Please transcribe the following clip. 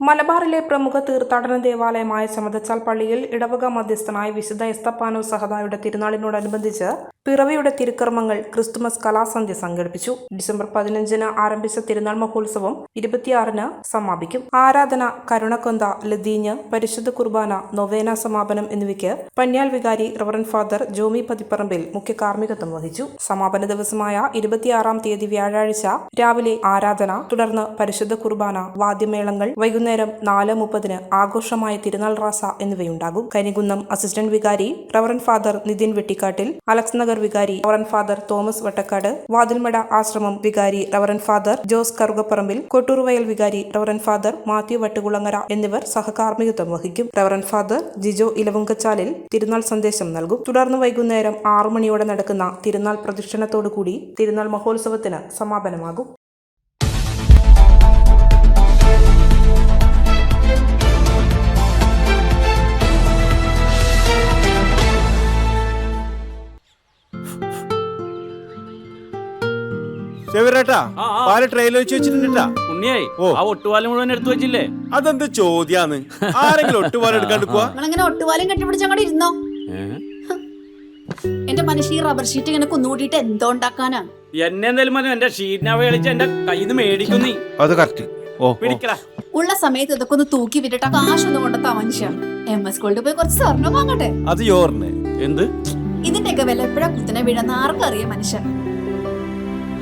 മലബാറിലെ പ്രമുഖ തീർത്ഥാടന ദേവാലയമായ ചമതച്ചാൽ പള്ളിയിൽ ഇടവക മധ്യസ്ഥനായ വിശുദ്ധ എസ്തപ്പാനോ സഹദായുടെ തിരുനാളിനോടനുബന്ധിച്ച് പിറവിയുടെ തിരുക്കർമ്മങ്ങൾ ക്രിസ്തുമസ് കലാസന്ധ്യ സംഘടിപ്പിച്ചു. ഡിസംബർ പതിനഞ്ചിന് ആരംഭിച്ച തിരുനാൾ മഹോത്സവം ഇരുപത്തിയാറിന് സമാപിക്കും. ആരാധന കരുണക്കൊന്ത ലതീഞ്ഞ് പരിശുദ്ധ കുർബാന നൊവേന സമാപനം എന്നിവയ്ക്ക് പന്യാൽ വികാരി റവറൻ ഫാദർ ജോമി പതിപ്പറമ്പിൽ മുഖ്യ കാർമ്മികത്വം വഹിച്ചു. സമാപന ദിവസമായ ഇരുപത്തിയാറാം തീയതി വ്യാഴാഴ്ച രാവിലെ ആരാധന തുടർന്ന് പരിശുദ്ധ കുർബാന വാദ്യമേളങ്ങൾ വൈകുന്നേരം നാല് മുപ്പതിന് ആഘോഷമായ തിരുനാൾ റാസ എന്നിവയുണ്ടാകും. കരികുന്നം അസിസ്റ്റന്റ് വികാരി reverend father Nithin Vettikkattil Alex Nagar വികാരി reverend father Thomas Vattakkad Vathilmada ആശ്രമം വികാരി reverend father Jose Karukaparambil Kottoorvayal വികാരി റവറൻ ഫാദർ മാത്യു വട്ടുകുളങ്ങര എന്നിവർ സഹകാർമ്മികത്വം വഹിക്കും. റവറൻ ഫാദർ ജിജോ ഇലവുങ്കച്ചാലിൽ തിരുനാൾ സന്ദേശം നൽകും. തുടർന്ന് വൈകുന്നേരം ആറു മണിയോടെ നടക്കുന്ന തിരുനാൾ പ്രദക്ഷിണത്തോടുകൂടി തിരുനാൾ മഹോത്സവത്തിന് സമാപനമാകും. ചെവിരേട്ടാ. പാൽ ട്രെയിലർ വെച്ച് വെച്ചിട്ടുണ്ടാ ഉണ്ണിയായി ഓ. ആ ഒട്ടുപാലം മുഴുവൻ എടുത്തു വെച്ചില്ലേ? അതെന്ത് ചോദ്യാന്ന്? ആരെങ്കിലും ഒട്ടുപാലം എടുക്കാണ്ടിക്കുക നിങ്ങളിങ്ങനെ ഒട്ടുപാലം കെട്ടിപ്പിടിച്ച് അങ്ങോട്ട് ഇരുന്നോ? എന്റെ മനുഷ്യ ഈ റബ്ബർ ഷീറ്റ് ഇങ്ങനെ കുന്നുകൂട്ടിയിട്ട് എന്തോ ഉണ്ടാക്കാനാ? എന്നെ എന്തായാലും മതി എന്റെ ഷീറ്റിനാവ കളിച്ച് എന്റെ കയ്യിൽ നിന്ന് മേടിക്കും നീ. അത് കറക്റ്റ് ഓ പിടിക്കടാ. ഉള്ള സമയത്ത് ഇതൊക്കെ ഒന്ന് തൂക്കി വിട്ടിട്ട് കാശൊന്നും കൊണ്ടെത്താ മനുഷ്യ എം എസ് ഗോൾഡ് പോയി കുറച്ച് സ്വർണം വാങ്ങട്ടെ? അത് എന്ത്? ഇതിന്റെയൊക്കെ വില എപ്പോഴാ കുത്തിനെ വീഴുന്ന ആർക്കും അറിയാം മനുഷ്യൻ